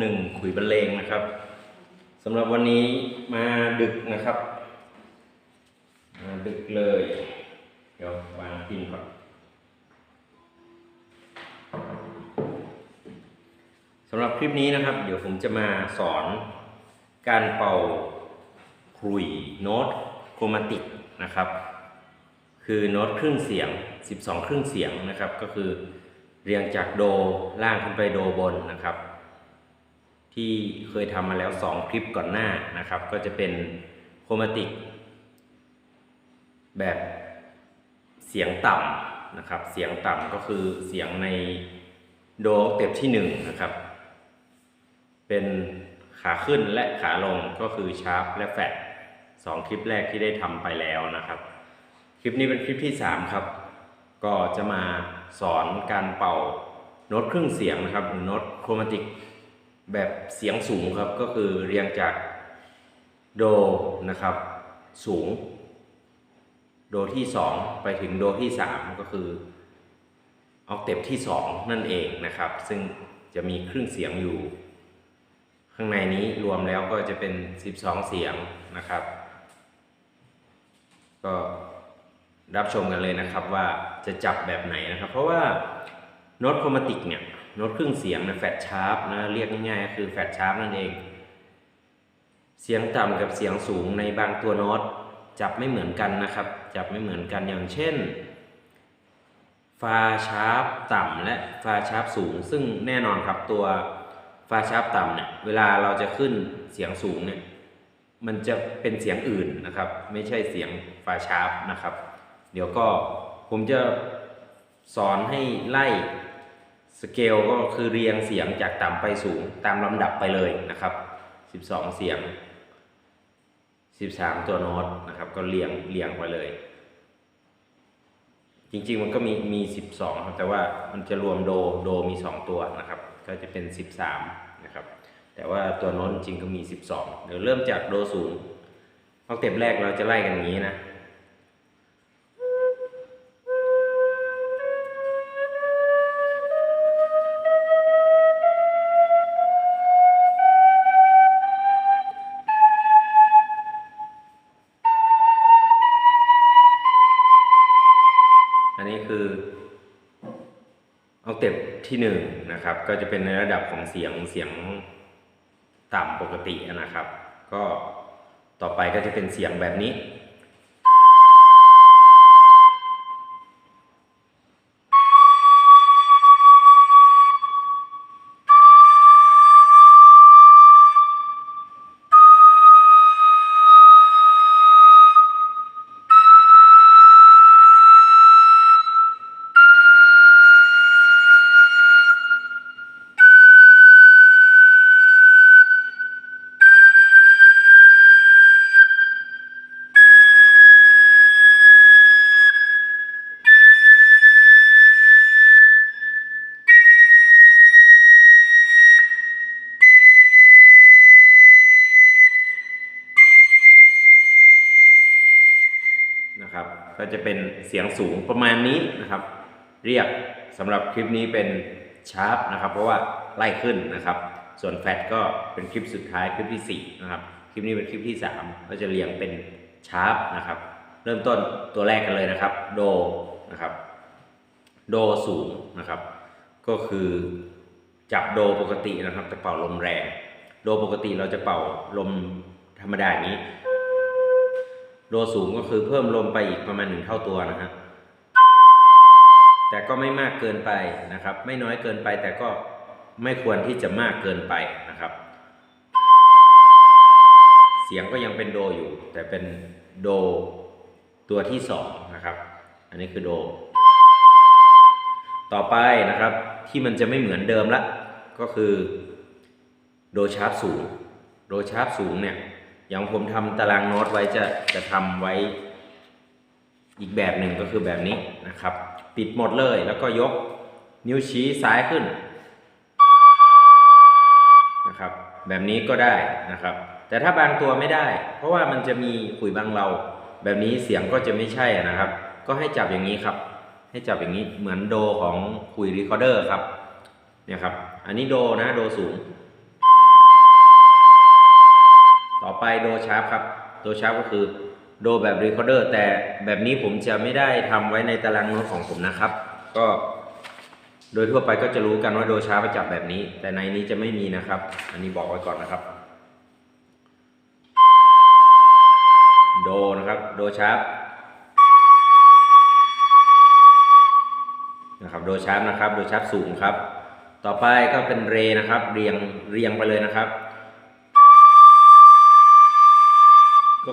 หนึ่งขุยบรรเลงนะครับสำหรับวันนี้มาดึกนะครับมาดึกเลย เดี๋ยววางพินก่อนสำหรับคลิปนี้นะครับ เดี๋ยวผมจะมาสอนการเป่าขลุ่ยโน้ตโครมาติกนะครับ คือโน้ตครึ่งเสียง 12 ครึ่งเสียงนะครับ ก็คือเรียงจากโดล่างขึ้นไปโดบนนะครับ ที่เคยทำมาแล้ว 2 คลิปก่อนหน้านะครับ ก็จะเป็นโครมาติก แบบเสียงต่ำนะครับ เสียงต่ำก็คือเสียงในโดออกเต็ปที่1นะครับ เป็นขาขึ้นและขาลงก็คือชาร์ปและแฟตสองคลิปแรกที่ได้ทำไปแล้วนะครับ คลิปนี้เป็นคลิปที่ 3 ครับ ก็จะมาสอนการเป่าโน้ตครึ่งเสียงนะครับหรือโน้ตโครมาติก แบบเสียงสูงครับก็คือเรียงจากโดนะครับ สูง โดที่ 2 ไปถึงโดที่ 3 ก็คือออกเต็ปที่ 2 นั่นเองนะครับ ซึ่งจะมีครึ่งเสียงอยู่ ข้างในนี้รวมแล้วก็จะเป็น 12 เสียงนะครับ ก็รับชมกันเลยนะครับว่าจะจับแบบไหนนะครับ เพราะว่าโน้ตโครมาติกเนี่ย โน้ตครึ่งเสียงนะแฟตชาร์ปนะเรียกง่ายๆคือแฟตชาร์ปนั่นเอง เสียงต่ำกับเสียงสูงในบางตัวโน้ตจับไม่เหมือนกันนะครับ จับไม่เหมือนกันอย่างเช่น ฟาชาร์ปต่ำและฟาชาร์ปสูง ซึ่งแน่นอนครับตัวฟาชาร์ปต่ำเนี่ยเวลาเราจะขึ้นเสียงสูงเนี่ยมันจะเป็นเสียงอื่นนะครับ ไม่ใช่เสียงฟาชาร์ปนะครับ เดี๋ยวก็ผมจะสอนให้ไล่ สเกลก็คือเรียงเสียงจากต่ำไปสูงตามลำดับไปเลยนะครับ 12 เสียง 13 ตัวโน้ตนะครับ ก็เรียงเรียงไปเลย จริงๆมันก็มีมี 12 ครับ แต่ว่ามันจะรวมโดโดมี 2 ตัวนะครับ ก็จะเป็น 13 นะครับ แต่ว่าตัวโน้ตจริงก็มี 12 เดี๋ยวเริ่มจากโดสูงออกเต็ปแรกเราจะไล่กันอย่างนี้นะ ที่หนึ่งนะครับ ก็จะเป็นในระดับของเสียงเสียงต่ำปกตินะครับ ก็ต่อไปก็จะเป็นเสียงแบบนี้ นะครับ ก็จะเป็นเสียงสูงประมาณนี้นะครับ เรียกสำหรับคลิปนี้เป็นชาร์ปนะครับ เพราะว่าไล่ขึ้นนะครับ ส่วนแฟตก็เป็นคลิปสุดท้ายคลิปที่4นะครับ คลิปนี้เป็นคลิปที่ 3 ก็จะเรียงเป็นชาร์ปนะครับ เริ่มต้นตัวแรกกันเลยนะครับ โดนะครับ โดสูงนะครับ ก็คือจับโดปกตินะครับแต่เป่าลมแรง โดปกติเราจะเป่าลมธรรมดาอย่างนี้ โดสูงก็คือเพิ่มลมไปอีกประมาณหนึ่งเท่าตัวนะฮะแต่ก็ไม่มากเกินไปนะครับ ไม่น้อยเกินไปแต่ก็ไม่ควรที่จะมากเกินไปนะครับ เสียงก็ยังเป็นโดอยู่ แต่เป็นโดตัวที่สองนะครับ อันนี้คือโด ต่อไปนะครับที่มันจะไม่เหมือนเดิมละ ก็คือโดชาร์ปสูง โดชาร์ปสูงเนี่ย อย่างผมทำตารางโน้ตไว้จะจะทำไว้อีกแบบหนึ่งก็คือแบบนี้นะครับ ปิดหมดเลยแล้วก็ยกนิ้วชี้ซ้ายขึ้นนะครับ แบบนี้ก็ได้นะครับ แต่ถ้าบางตัวไม่ได้ เพราะว่ามันจะมีขุยบางเรา แบบนี้เสียงก็จะไม่ใช่นะครับ ก็ให้จับอย่างนี้ครับ ให้จับอย่างนี้เหมือนโดของขุยรีคอร์เดอร์ครับเนี่ยครับ อันนี้โดนะโดสูง ต่อไปโดชาร์ปครับ โดชาร์ปก็คือโดแบบรีคอร์เดอร์แต่แบบนี้ผมจะไม่ได้ทำไว้ในตารางโน้ตของผมนะครับ ก็ โดยทั่วไปก็จะรู้กันว่าโดชาร์ปจะจับแบบนี้ แต่ในนี้จะไม่มีนะครับ อันนี้บอกไว้ก่อนนะครับ โดนะครับ โดชาร์ปนะครับ โดชาร์ปนะครับ โดชาร์ปสูงครับ ต่อไปก็เป็นเรนะครับ เรียงเรียงไปเลยนะครับ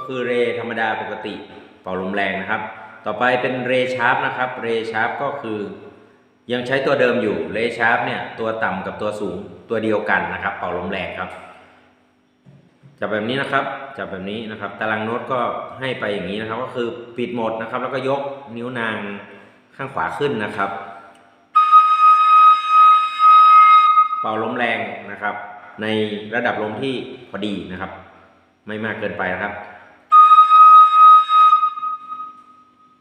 คือเรธรรมดาปกติเป่าลมแรงนะครับ ต่อไปเป็นเรชาร์ปนะครับ เรชาร์ปก็คือ ยังใช้ตัวเดิมอยู่ เรชาร์ปเนี่ยตัวต่ำกับตัวสูงตัวเดียวกันนะครับ เป่าลมแรงครับจับแบบนี้นะครับจับแบบนี้นะครับ ตารางโน้ตก็ให้ไปอย่างนี้นะครับ ก็คือปิดหมดนะครับ แล้วก็ยกนิ้วนางข้างขวาขึ้นนะครับ เป่าลมแรงนะครับ ในระดับลมที่พอดีนะครับ ไม่มากเกินไปนะครับ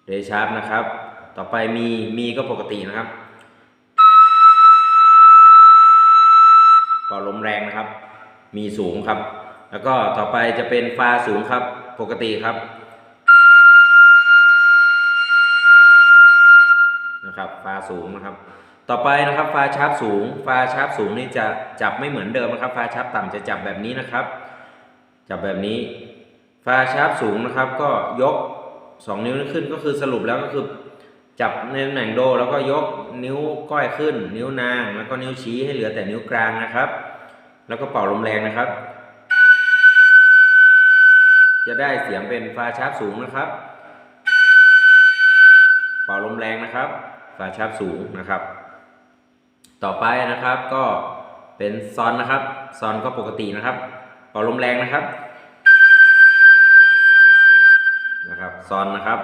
เรชาร์ปนะครับ ต่อไปมีมีก็ปกตินะครับเป่าลมแรงนะครับ มีสูงครับ แล้วก็ต่อไปจะเป็นฟาสูงครับ ปกติครับนะครับฟาสูงนะครับ ต่อไปนะครับฟาชาร์ปสูง ฟาชาร์ปสูงนี่จะจับไม่เหมือนเดิมนะครับฟาชาร์ปต่ำจะจับแบบนี้นะครับ จับแบบนี้ ฟาชาร์ปสูงนะครับ ก็ยก 2นิ้วขึ้นก็คือสรุปแล้วก็คือ จับในตำแหน่งโด แล้วก็ยกนิ้วก้อยขึ้น นิ้วนาง แล้วก็นิ้วชี้ให้เหลือแต่นิ้วกลางนะครับ แล้วก็เป่าลมแรงนะครับ จะได้เสียงเป็นฟาชาร์ปสูงนะครับ เป่าลมแรงนะครับ ฟาชาร์ปสูงนะครับ ต่อไปนะครับก็เป็นซอนนะครับซอนก็ปกตินะครับ เป่าลมแรงนะครับ ซอนนะครับ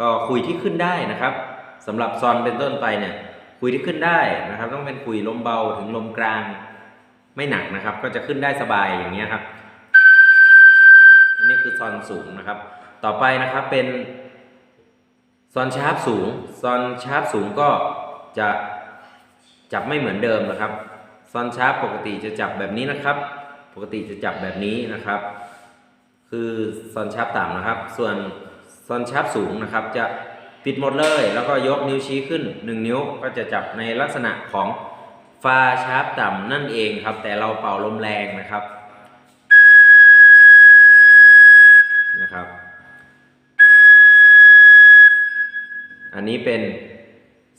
ก็คุยที่ขึ้นได้นะครับสำหรับซอนเป็นต้นไปเนี่ยคุยที่ขึ้นได้นะครับ ต้องเป็นคุยลมเบาถึงลมกลาง ไม่หนักนะครับ ก็จะขึ้นได้สบายอย่างเงี้ยครับ อันนี้คือซอนสูงนะครับ ต่อไปนะครับเป็นซอนชาร์ปสูงซอนชาร์ปสูงก็จะจับไม่เหมือนเดิมนะครับซอนชาร์ปปกติจะจับแบบนี้นะครับ ปกติจะจับแบบนี้นะครับ คือซอนชาร์ปต่ำนะครับ ส่วนซอนชาร์ปสูงนะครับ จะปิดหมดเลย แล้วก็ยกนิ้วชี้ขึ้น 1 นิ้วก็จะจับในลักษณะของฟาชาร์ปต่ำนั่นเองครับ แต่เราเป่าลมแรงนะครับนะครับ อันนี้เป็น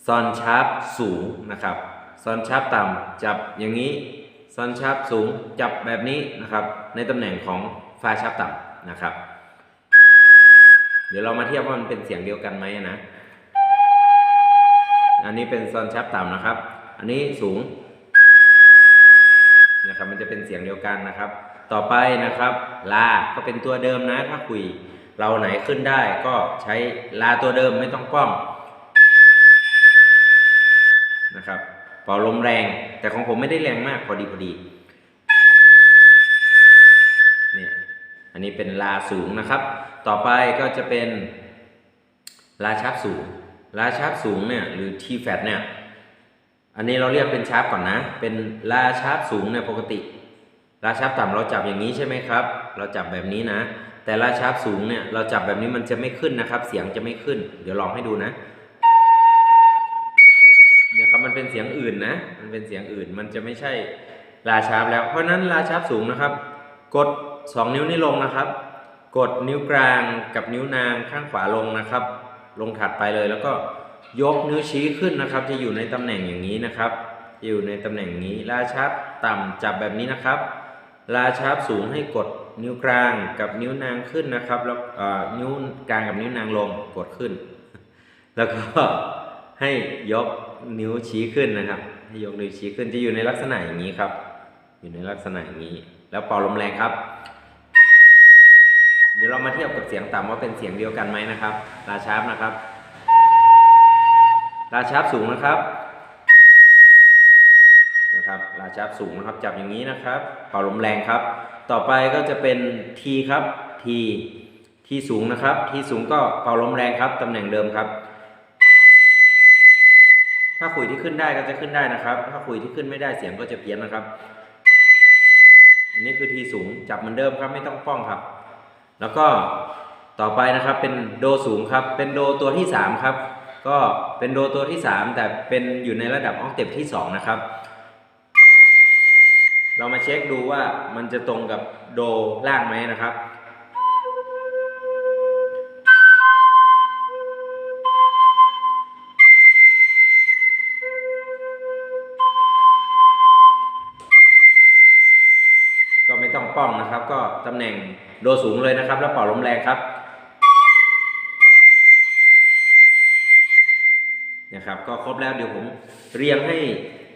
ซอนชาร์ปสูงนะครับซอนชาร์ปต่ำจับอย่างนี้ซอนชาร์ปสูงจับแบบนี้นะครับ ในตำแหน่งของ ฟาชาร์ปต่ำนะครับ เดี๋ยวเรามาเทียบว่ามันเป็นเสียงเดียวกันไหมนะ อันนี้เป็นซอนชาร์ปต่ำนะครับ อันนี้สูงนะครับมันจะเป็นเสียงเดียวกันนะครับ ต่อไปนะครับลาก็เป็นตัวเดิมนะถ้าคุยเราไหนขึ้นได้ก็ใช้ลาตัวเดิมไม่ต้องป้องนะครับเป่าลมแรง แต่ของผมไม่ได้แรงมากพอดีพอดี อันนี้เป็นลาสูงนะครับ ต่อไปก็จะเป็นลาชาร์ปสูง ลาชาร์ปสูงเนี่ยหรือ T flat เนี่ย อันนี้เราเรียกเป็นชาร์ปก่อนนะ เป็นลาชาร์ปสูงเนี่ยปกติ ลาชาร์ปต่ำเราจับอย่างนี้ใช่ไหมครับ เราจับแบบนี้นะ แต่ลาชาร์ปสูงเนี่ยเราจับแบบนี้มันจะไม่ขึ้นนะครับ เสียงจะไม่ขึ้น เดี๋ยวลองให้ดูนะเนี่ยครับมันเป็นเสียงอื่นนะ มันเป็นเสียงอื่น มันจะไม่ใช่ลาชาร์ปแล้ว เพราะฉะนั้นลาชาร์ปสูงนะครับ กด 2 นิ้วนี้ลงนะครับ กดนิ้วกลางกับนิ้วนางข้างขวาลงนะครับ ลงถัดไปเลยแล้วก็ยกนิ้วชี้ขึ้นนะครับ จะอยู่ในตำแหน่งอย่างนี้นะครับอยู่ในตำแหน่งนี้ลาชาร์ปต่ำจับแบบนี้นะครับลาชาร์ปสูงให้กดนิ้วกลางกับนิ้วนางขึ้นนะครับ แล้วนิ้วกลางกับนิ้วนางลงกดขึ้น แล้วก็ให้ยกนิ้วชี้ขึ้นนะครับ ให้ยกนิ้วชี้ขึ้นจะอยู่ในลักษณะอย่างนี้ครับ อยู่ในลักษณะอย่างนี้ แล้วเป่าลมแรงครับ มาเทียบกับเสียงต่ำว่าเป็นเสียงเดียวกันไหมนะครับลาชาร์ปนะครับลาชาร์ปสูงนะครับนะครับลาชาร์ปสูงนะครับจับอย่างนี้นะครับเป่าลมแรงครับ ต่อไปก็จะเป็น T ครับ T T สูงนะครับ T สูงก็เป่าลมแรงครับตำแหน่งเดิมครับ ถ้าคุยที่ขึ้นได้ก็จะขึ้นได้นะครับ ถ้าคุยที่ขึ้นไม่ได้เสียงก็จะเพี้ยนนะครับ อันนี้คือทีสูงจับเหมือนเดิมครับไม่ต้องป้องครับ แล้วก็ต่อไปนะครับเป็นโดสูงครับ เป็นโดตัวที่สามครับ ก็เป็นโดตัวที่สามแต่เป็นอยู่ในระดับออกเต็ปที่สองนะครับ เรามาเช็คดูว่ามันจะตรงกับโดล่างไหมนะครับ ตำแหน่งโดสูงเลยนะครับ แล้วเป่าลมแรงครับนะครับ ก็ครบแล้วเดี๋ยวผมเรียงให้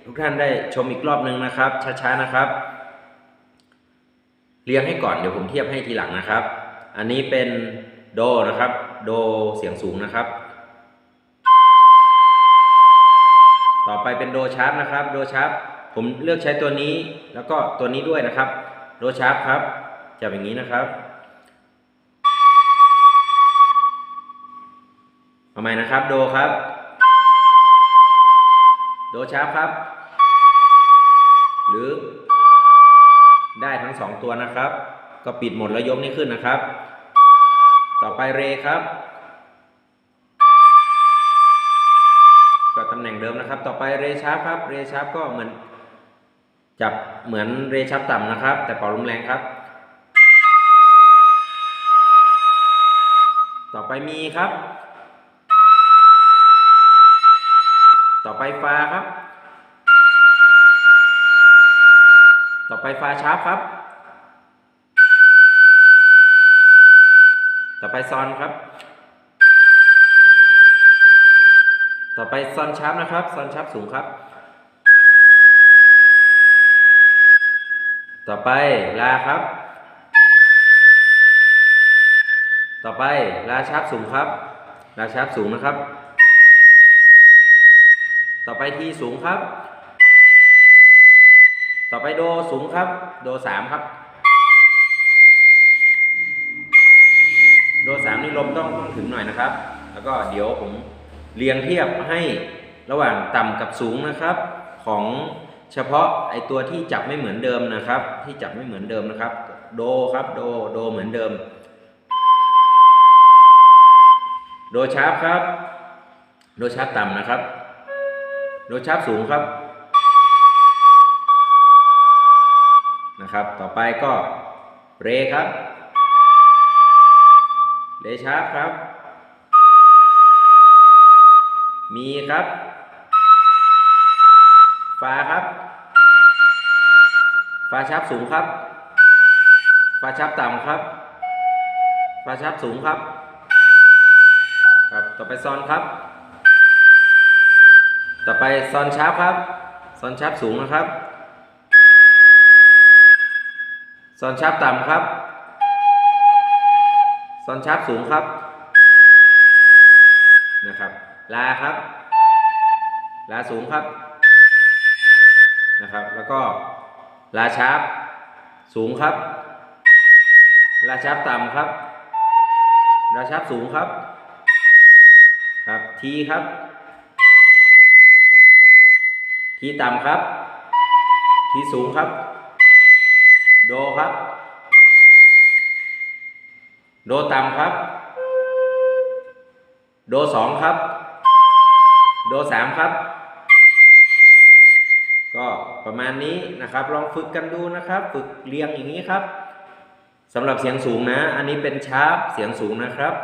ทุกท่านได้ชมอีกรอบหนึ่งนะครับ ช้าๆนะครับ เรียงให้ก่อนเดี๋ยวผมเทียบให้ทีหลังนะครับ อันนี้เป็นโดนะครับ โดเสียงสูงนะครับ ต่อไปเป็นโดชาร์ปนะครับ โดชาร์ปผมเลือกใช้ตัวนี้แล้วก็ตัวนี้ด้วยนะครับ โดชาร์ปครับ จะเป็นอย่างนี้นะครับ เอาใหม่นะครับ โดครับ โดชาร์ปครับ หรือ ได้ทั้งสองตัวนะครับ ก็ปิดหมดแล้วยกนี้ขึ้นนะครับ ต่อไปเรครับก็ตำแหน่งเดิมนะครับ ต่อไปเรชาร์ปครับ เรชาร์ปก็เหมือนจับเหมือนเรชาร์ปต่ำนะครับ แต่เป่าลมแรงครับ ไปมีครับ ต่อไปฟาครับ ต่อไปฟาชาร์ปครับ ต่อไปซอนครับ ต่อไปซอนชาร์ปนะครับซอนชาร์ปสูงครับ ต่อไปลาครับ ต่อไปลาชาร์ปสูงครับลาชาร์ปสูงนะครับ ต่อไปทีสูงครับ ต่อไปโดสูงครับ โดสามครับ โดสามนี่ลมต้องต้องถึงหน่อยนะครับ แล้วก็เดี๋ยวผมเรียงเทียบให้ระหว่างต่ำกับสูงนะครับ ของเฉพาะไอตัวที่จับไม่เหมือนเดิมนะครับ ที่จับไม่เหมือนเดิมนะครับ โดครับ โด โดเหมือนเดิม โดชาร์ปครับ โดชาร์ปต่ำนะครับ โดชาร์ปสูงครับ นะครับ ต่อไปก็เรครับเรชาร์ปครับ มีครับฟาครับฟาชาร์ปสูงครับฟาชาร์ปต่ำครับฟาชาร์ปสูงครับ ครับต่อไปซอนครับ ต่อไปซอนชาร์ปครับซอนชาร์ปสูงนะครับซอนชาร์ปต่ำครับซอนชาร์ปสูงครับนะครับลาครับลาสูงครับนะครับ แล้วก็ลาชาร์ปสูงครับลาชาร์ปต่ำครับลาชาร์ปสูงครับ ครับทีครับทีต่ำครับ ทีสูงครับ โดครับ โดต่ำครับ โดสองครับ โดสามครับ ก็ประมาณนี้นะครับ ลองฝึกกันดูนะครับ ฝึกเรียงอย่างนี้ครับสำหรับเสียงสูงนะ อันนี้เป็นชาร์ปเสียงสูงนะครับ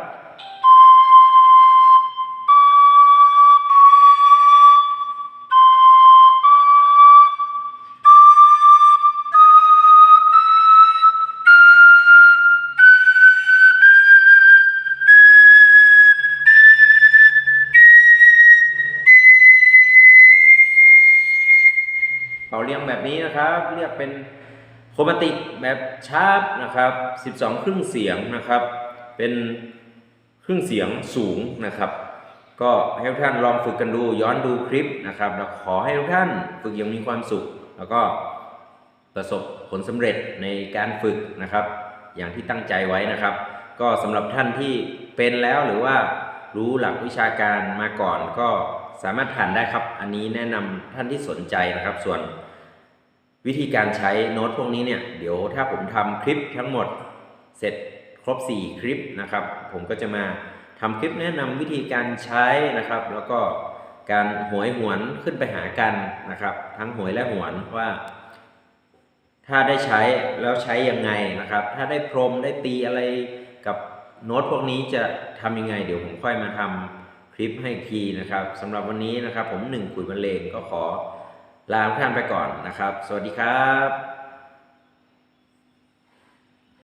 เป็นโครมาติกแบบชาร์ปนะครับ 12 ครึ่งเสียงนะครับ เป็นครึ่งเสียงสูงนะครับ ก็ให้ทุกท่านลองฝึกกันดูย้อนดูคลิปนะครับแล้วขอให้ทุกท่านฝึกอย่างมีความสุข แล้วก็ประสบผลสำเร็จในการฝึกนะครับ อย่างที่ตั้งใจไว้นะครับ ก็สำหรับท่านที่เป็นแล้วหรือว่ารู้หลักวิชาการมาก่อนก็สามารถผ่านได้ครับ อันนี้แนะนำท่านที่สนใจนะครับ ส่วน วิธีการใช้โน้ตพวกนี้เนี่ย เดี๋ยวถ้าผมทำคลิปทั้งหมดเสร็จครบ 4 คลิปนะครับ ผมก็จะมาทำคลิปแนะนำวิธีการใช้นะครับ แล้วก็การหวยหวนขึ้นไปหากันนะครับ ทั้งหวยและหวนว่า ถ้าได้ใช้แล้วใช้ยังไงนะครับ ถ้าได้พรมได้ตีอะไรกับโน้ตพวกนี้จะทำยังไง เดี๋ยวผมค่อยมาทำคลิปให้ทีนะครับสำหรับวันนี้นะครับ ผมหนึ่งขุยบรรเลงก็ขอ ลาทุกท่านไปก่อนนะครับ สวัสดีครับ